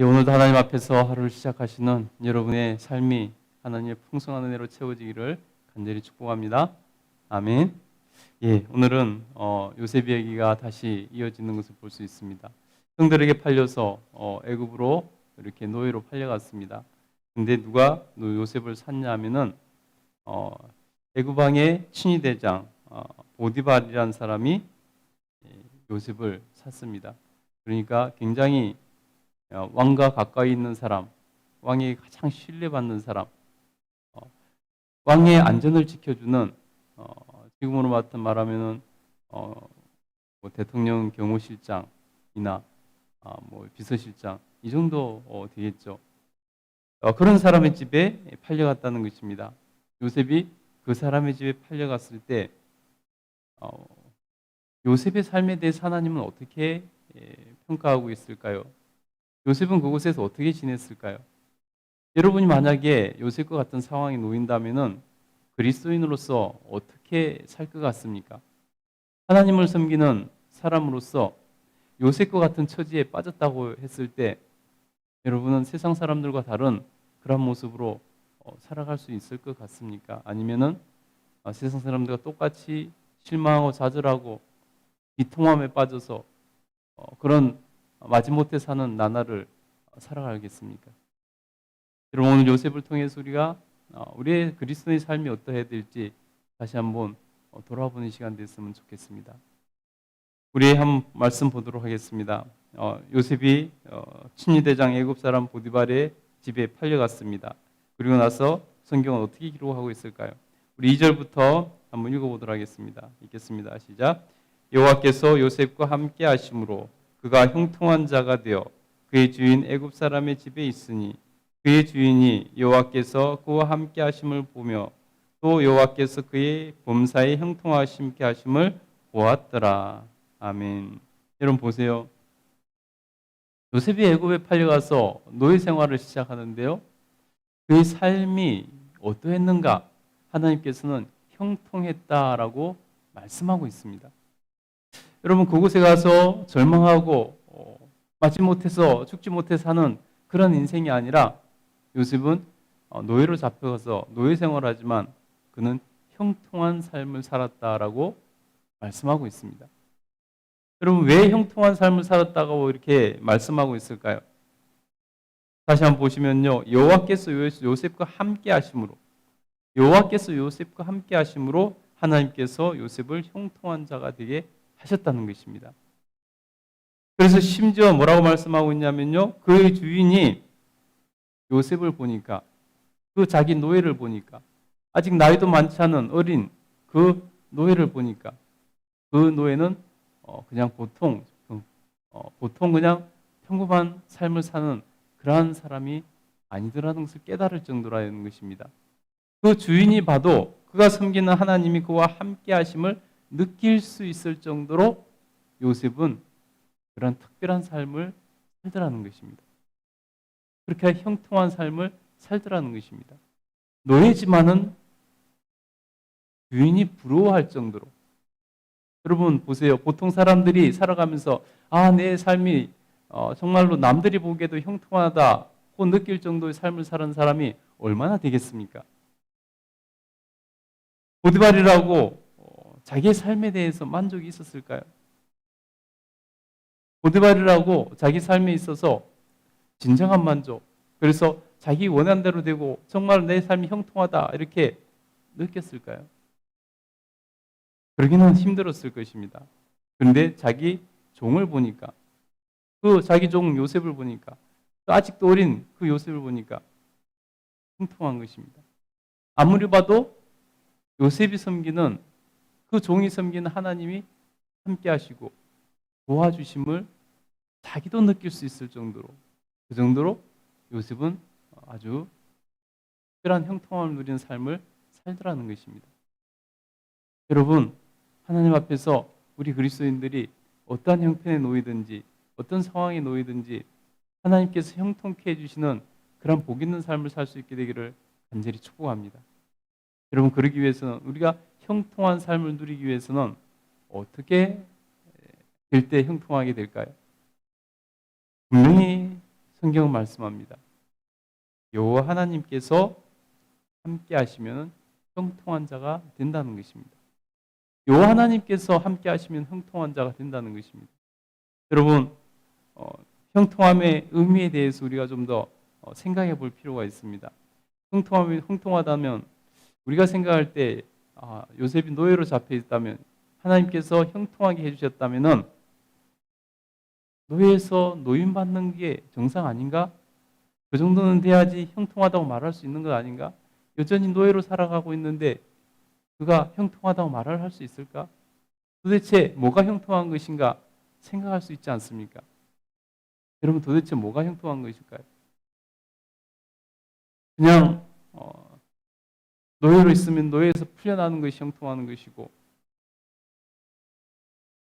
예, 오늘도 하나님 앞에서 하루를 시작하시는 여러분의 삶이 하나님의 풍성한 은혜로 채워지기를 간절히 축복합니다. 아멘. 예, 오늘은 어, 요셉 이야기가 다시 이어지는 것을 볼 수 있습니다. 형들에게 팔려서 어, 애굽으로 이렇게 노예로 팔려갔습니다. 근데 누가 요셉을 샀냐면은 어, 애굽 왕의 친위 대장 어, 보디발이라는 사람이 예, 요셉을 샀습니다. 그러니까 굉장히 어, 왕과 가까이 있는 사람, 왕이 가장 신뢰받는 사람, 어, 왕의 안전을 지켜주는 어, 지금으로 같은 말하면은 어, 뭐 대통령 경호실장이나 아, 뭐 비서실장 이 정도 어, 되겠죠. 어, 그런 사람의 집에 팔려갔다는 것입니다. 요셉이 그 사람의 집에 팔려갔을 때 어, 요셉의 삶에 대해서 하나님은 어떻게 예, 평가하고 있을까요? 요셉은 그곳에서 어떻게 지냈을까요? 여러분이 만약에 요셉과 같은 상황에 놓인다면은 그리스도인으로서 어떻게 살 것 같습니까? 하나님을 섬기는 사람으로서 요셉과 같은 처지에 빠졌다고 했을 때 여러분은 세상 사람들과 다른 그런 모습으로 어, 살아갈 수 있을 것 같습니까? 아니면은 어, 세상 사람들과 똑같이 실망하고 좌절하고 비통함에 빠져서 어, 그런 마지못해 사는 나날을 살아가겠습니까? 여러분 오늘 요셉을 통해서 우리가 어, 우리의 그리스도의 삶이 어떠해야 될지 다시 한번 어, 돌아보는 시간 됐으면 좋겠습니다. 우리 한 말씀 보도록 하겠습니다. 어, 요셉이 친위대장 애굽 사람 보디발의 집에 팔려갔습니다. 그리고 나서 성경은 어떻게 기록하고 있을까요? 우리 2절부터 한번 읽어보도록 하겠습니다. 읽겠습니다. 시작. 여호와께서 요셉과 함께 하심으로 그가 형통한 자가 되어 그의 주인 애굽 사람의 집에 있으니 그의 주인이 여호와께서 그와 함께 하심을 보며 또 여호와께서 그의 범사에 형통하심께 하심을 보았더라. 아멘. 여러분 보세요. 요셉이 애굽에 팔려가서 노예 생활을 시작하는데요. 그의 삶이 어떠했는가? 하나님께서는 형통했다라고 말씀하고 있습니다. 여러분 그곳에 가서 절망하고 어, 맞지 못해서 죽지 못해 사는 그런 인생이 아니라 요셉은 어, 노예로 잡혀가서 노예 생활하지만 그는 형통한 삶을 살았다라고 말씀하고 있습니다. 여러분 왜 형통한 삶을 살았다고 이렇게 말씀하고 있을까요? 다시 한번 보시면요. 여호와께서 요셉과 함께 하심으로 여호와께서 요셉과 함께 하심으로 하나님께서 요셉을 형통한 자가 되게 하셨다는 것입니다. 그래서 심지어 뭐라고 말씀하고 있냐면요. 그의 주인이 요셉을 보니까 그 자기 노예를 보니까 아직 나이도 많지 않은 어린 그 노예를 보니까 그 노예는 어, 그냥 보통 어, 보통 그냥 평범한 삶을 사는 그러한 사람이 아니더라는 것을 깨달을 정도라는 것입니다. 그 주인이 봐도 그가 섬기는 하나님이 그와 함께 하심을 느낄 수 있을 정도로 요셉은 그런 특별한 삶을 살더라는 것입니다. 그렇게 형통한 삶을 살더라는 것입니다. 노예지만은 주인이 부러워할 정도로 여러분 보세요. 보통 사람들이 살아가면서 아 내 삶이 어, 정말로 남들이 보기에도 형통하다고 느낄 정도의 삶을 사는 사람이 얼마나 되겠습니까? 보디발이라고 자기의 삶에 대해서 만족이 있었을까요? 보디발이라고 자기 삶에 있어서 진정한 만족, 그래서 자기 원한 대로 되고 정말 내 삶이 형통하다 이렇게 느꼈을까요? 그러기는 힘들었을 것입니다. 그런데 자기 종을 보니까 그 자기 종 요셉을 보니까 아직도 어린 그 요셉을 보니까 형통한 것입니다. 아무리 봐도 요셉이 섬기는 그 종이 섬기는 하나님이 함께 하시고 도와주심을 자기도 느낄 수 있을 정도로 그 정도로 요셉은 아주 특별한 형통함을 누리는 삶을 살더라는 것입니다. 여러분 하나님 앞에서 우리 그리스도인들이 어떠한 형편에 놓이든지 어떤 상황에 놓이든지 하나님께서 형통케 해주시는 그런 복 있는 삶을 살 수 있게 되기를 간절히 축복합니다. 여러분 그러기 위해서는 우리가 형통한 삶을 누리기 위해서는 어떻게 될 때 형통하게 될까요? 분명히 성경은 말씀합니다. 여호와 하나님께서 함께 하시면 형통한 자가 된다는 것입니다. 여호와 하나님께서 함께 하시면 형통한 자가 된다는 것입니다. 여러분 어, 형통함의 의미에 대해서 우리가 좀 더 생각해 볼 필요가 있습니다. 형통함이 형통하다면 우리가 생각할 때 아, 요셉이 노예로 잡혀 있다면 하나님께서 형통하게 해주셨다면은 노예에서 노인 받는 게 정상 아닌가? 그 정도는 돼야지 형통하다고 말할 수 있는 것 아닌가? 여전히 노예로 살아가고 있는데 그가 형통하다고 말을 할 수 있을까? 도대체 뭐가 형통한 것인가 생각할 수 있지 않습니까? 여러분 도대체 뭐가 형통한 것일까요? 그냥 어, 노예로 있으면 노예에서 풀려나는 것이 형통하는 것이고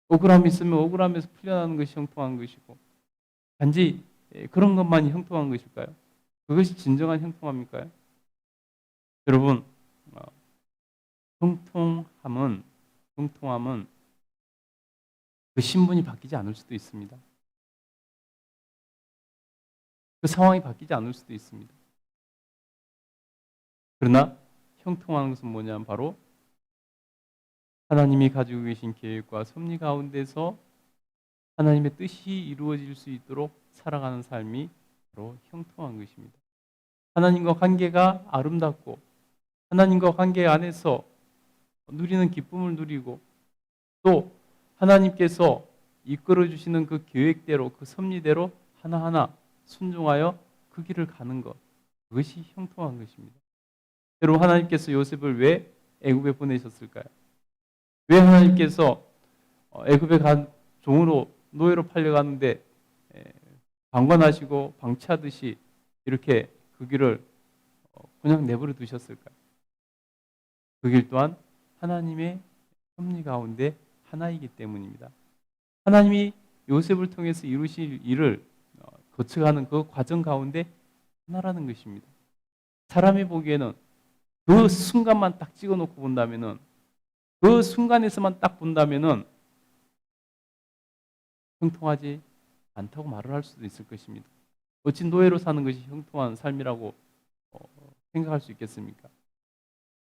억울함이 있으면 억울함에서 풀려나는 것이 형통한 것이고 단지 예, 그런 것만이 형통한 것일까요? 그것이 진정한 형통함일까요? 여러분 어, 형통함은 형통함은 그 신분이 바뀌지 않을 수도 있습니다. 그 상황이 바뀌지 않을 수도 있습니다. 그러나 형통한 것은 뭐냐면 바로 하나님이 가지고 계신 계획과 섭리 가운데서 하나님의 뜻이 이루어질 수 있도록 살아가는 삶이 바로 형통한 것입니다. 하나님과 관계가 아름답고 하나님과 관계 안에서 누리는 기쁨을 누리고 또 하나님께서 이끌어 주시는 그 계획대로 그 섭리대로 하나하나 순종하여 그 길을 가는 것 그것이 형통한 것입니다. 여러분 하나님께서 요셉을 왜 애굽에 보내셨을까요? 왜 하나님께서 어, 애굽에 간 종으로 노예로 팔려가는데 방관하시고 방치하듯이 이렇게 그 길을 어, 그냥 내버려 두셨을까요? 그 길 또한 하나님의 섭리 가운데 하나이기 때문입니다. 하나님이 요셉을 통해서 이루실 일을 어, 거쳐가는 그 과정 가운데 하나라는 것입니다. 사람이 보기에는 그 순간만 딱 찍어놓고 본다면은 그 순간에서만 딱 본다면은 형통하지 않다고 말을 할 수도 있을 것입니다. 어찌 노예로 사는 것이 형통한 삶이라고 어, 생각할 수 있겠습니까?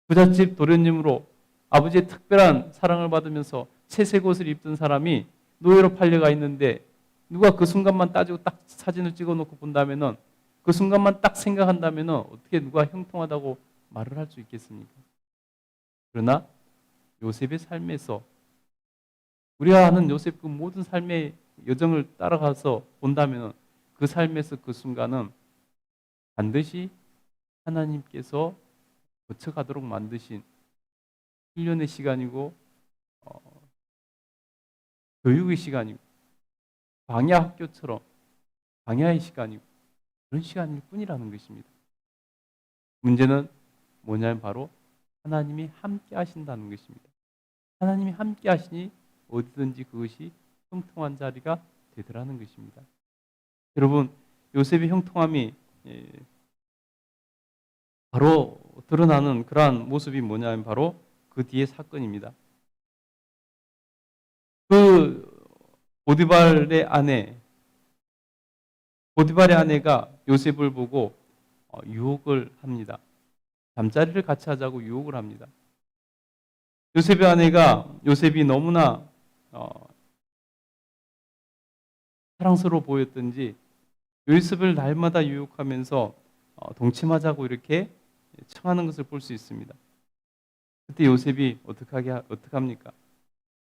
부잣집 도련님으로 아버지의 특별한 사랑을 받으면서 채색 옷을 입던 사람이 노예로 팔려가 있는데 누가 그 순간만 따지고 딱 사진을 찍어놓고 본다면은 그 순간만 딱 생각한다면은 어떻게 누가 형통하다고 말을 할 수 있겠습니까? 그러나 요셉의 삶에서 우리가 아는 요셉 그 모든 삶의 여정을 따라가서 본다면 그 삶에서 그 순간은 반드시 하나님께서 거쳐가도록 만드신 1년의 시간이고 어, 교육의 시간이고 방야 학교처럼 방야의 시간이고 그런 시간일 뿐이라는 것입니다. 문제는 뭐냐면 바로 하나님이 함께 하신다는 것입니다. 하나님이 함께 하시니 어디든지 그것이 형통한 자리가 되더라는 것입니다. 여러분 요셉의 형통함이 예, 바로 드러나는 그러한 모습이 뭐냐면 바로 그 뒤의 사건입니다. 그 보디발의 아내 보디발의 아내가 요셉을 보고 어, 유혹을 합니다. 잠자리를 같이 하자고 유혹을 합니다. 요셉의 아내가 요셉이 너무나 어, 사랑스러워 보였던지 요셉을 날마다 유혹하면서 어, 동침하자고 이렇게 청하는 것을 볼 수 있습니다. 그때 요셉이 어떻게 하게 어떻게 합니까?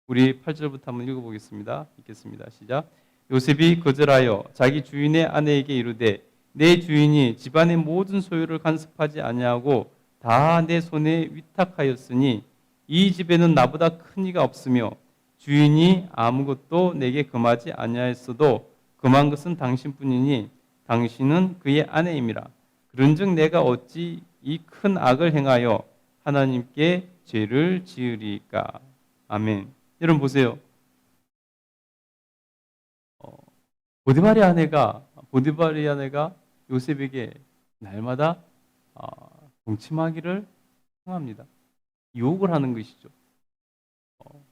우리 8절부터 한번 읽어보겠습니다. 읽겠습니다. 시작. 요셉이 거절하여 자기 주인의 아내에게 이르되 내 주인이 집안의 모든 소유를 간섭하지 아니하고 다 내 손에 위탁하였으니 이 집에는 나보다 큰 이가 없으며 주인이 아무것도 내게 금하지 아니하였어도 금한 것은 당신뿐이니 당신은 그의 아내임이라. 그런즉 내가 어찌 이 큰 악을 행하여 하나님께 죄를 지으리까. 아멘. 여러분 보세요. 어, 보디발의 아내가 보디발의 아내가 요셉에게 날마다 어, 동침하기를 청합니다. 유혹을 하는 것이죠. 어,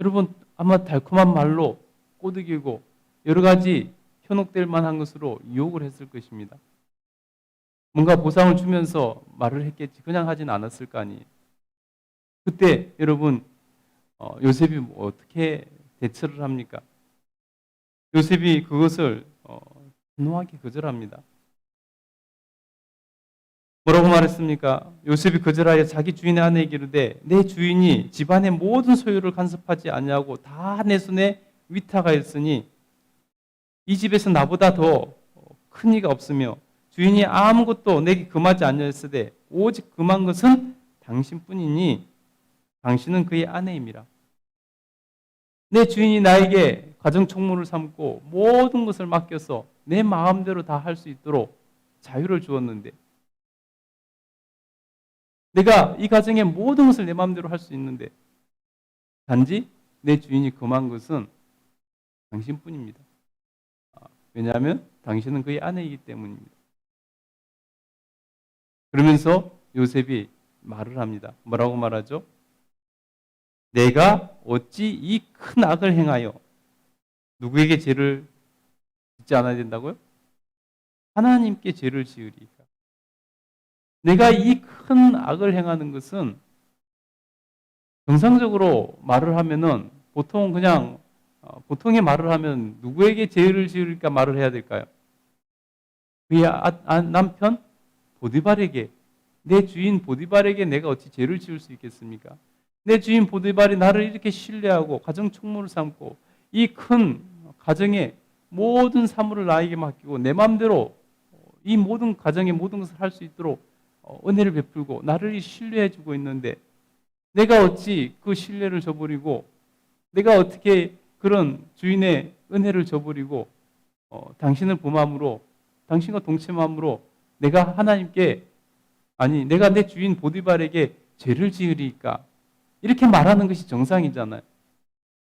여러분 아마 달콤한 말로 꼬드기고 여러 가지 현혹될 만한 것으로 유혹을 했을 것입니다. 뭔가 보상을 주면서 말을 했겠지. 그냥 하진 않았을 거 아니에요. 그때 여러분 어, 요셉이 뭐 어떻게 대처를 합니까? 요셉이 그것을 어, 단호하게 거절합니다. 뭐라고 말했습니까? 요셉이 거절하여 자기 주인의 아내에게 이르되 내 주인이 집안의 모든 소유를 간섭하지 아니하고 다 내 손에 위탁하였으니 이 집에서 나보다 더 큰 이가 없으며 주인이 아무것도 내게 금하지 아니하였으되 오직 금한 것은 당신뿐이니 당신은 그의 아내임이라. 내 주인이 나에게 가정 총무를 삼고 모든 것을 맡겨서 내 마음대로 다 할 수 있도록 자유를 주었는데 내가 이 가정의 모든 것을 내 마음대로 할 수 있는데 단지 내 주인이 금한 것은 당신뿐입니다. 아, 왜냐하면 당신은 그의 아내이기 때문입니다. 그러면서 요셉이 말을 합니다. 뭐라고 말하죠? 내가 어찌 이 큰 악을 행하여 누구에게 죄를 짓지 않아야 된다고요? 하나님께 죄를 지으리까. 내가 이 큰 악을 행하는 것은 정상적으로 말을 하면은 보통 그냥 어, 보통의 말을 하면 누구에게 죄를 지을까 말을 해야 될까요? 그의 아, 아, 남편 보디발에게 내 주인 보디발에게 내가 어찌 죄를 지을 수 있겠습니까? 내 주인 보디발이 나를 이렇게 신뢰하고 가정 총무를 삼고 이 큰 가정의 모든 사물을 나에게 맡기고 내 마음대로 이 모든 가정의 모든 것을 할 수 있도록 어, 은혜를 베풀고 나를 신뢰해 주고 있는데 내가 어찌 그 신뢰를 저버리고 내가 어떻게 그런 주인의 은혜를 저버리고 어, 당신을 범함으로 당신과 동침함으로 내가 하나님께 아니 내가 내 주인 보디발에게 죄를 지으리까 이렇게 말하는 것이 정상이잖아요.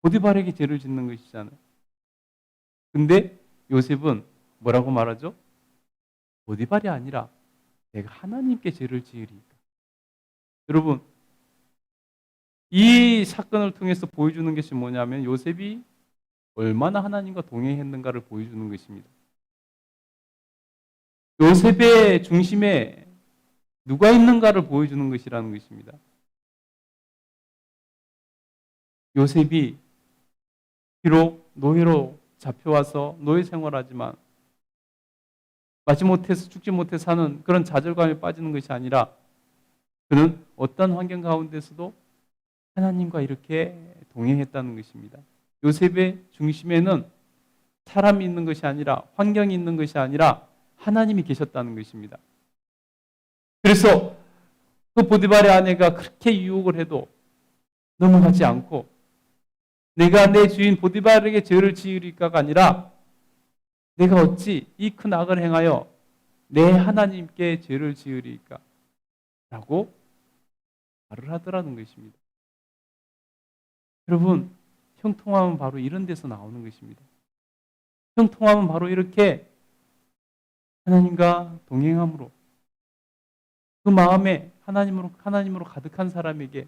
보디발에게 죄를 짓는 것이잖아요. 근데 요셉은 뭐라고 말하죠? 보디발이 아니라 내가 하나님께 죄를 지으리까. 여러분 이 사건을 통해서 보여주는 것이 뭐냐면 요셉이 얼마나 하나님과 동행했는가를 보여주는 것입니다. 요셉의 중심에 누가 있는가를 보여주는 것이라는 것입니다. 요셉이 비록 노예로 잡혀와서 노예 생활하지만 마지 못해서 죽지 못해 사는 그런 좌절감에 빠지는 것이 아니라 그는 어떤 환경 가운데서도 하나님과 이렇게 동행했다는 것입니다. 요셉의 중심에는 사람이 있는 것이 아니라 환경이 있는 것이 아니라 하나님이 계셨다는 것입니다. 그래서 그 보디발의 아내가 그렇게 유혹을 해도 넘어가지 않고 내가 내 주인 보디발에게 죄를 지으리까가 아니라 내가 어찌 이 큰 악을 행하여 내 하나님께 죄를 지으리까? 라고 말을 하더라는 것입니다. 여러분, 형통함은 바로 이런 데서 나오는 것입니다. 형통함은 바로 이렇게 하나님과 동행함으로 그 마음에 하나님으로 하나님으로 가득한 사람에게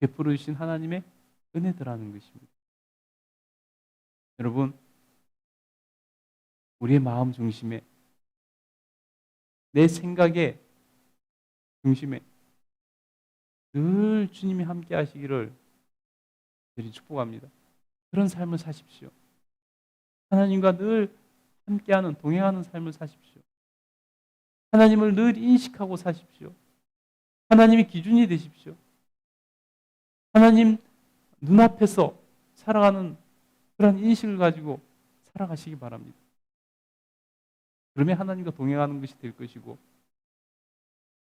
베풀어 주신 하나님의 은혜더라는 것입니다. 여러분, 우리의 마음 중심에 내 생각의 중심에 늘 주님이 함께 하시기를 저희 축복합니다. 그런 삶을 사십시오. 하나님과 늘 함께하는 동행하는 삶을 사십시오. 하나님을 늘 인식하고 사십시오. 하나님이 기준이 되십시오. 하나님 눈앞에서 살아가는 그런 인식을 가지고 살아가시기 바랍니다. 그러면 하나님과 동행하는 것이 될 것이고,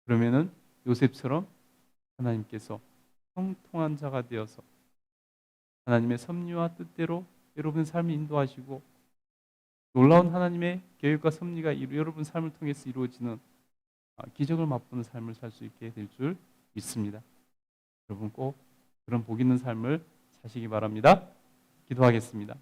그러면은 요셉처럼 하나님께서 형통한 자가 되어서 하나님의 섭리와 뜻대로 여러분 삶을 인도하시고 놀라운 하나님의 계획과 섭리가 여러분 삶을 통해서 이루어지는 아, 기적을 맛보는 삶을 살 수 있게 될 줄 믿습니다. 여러분 꼭 그런 복 있는 삶을 사시기 바랍니다. 기도하겠습니다.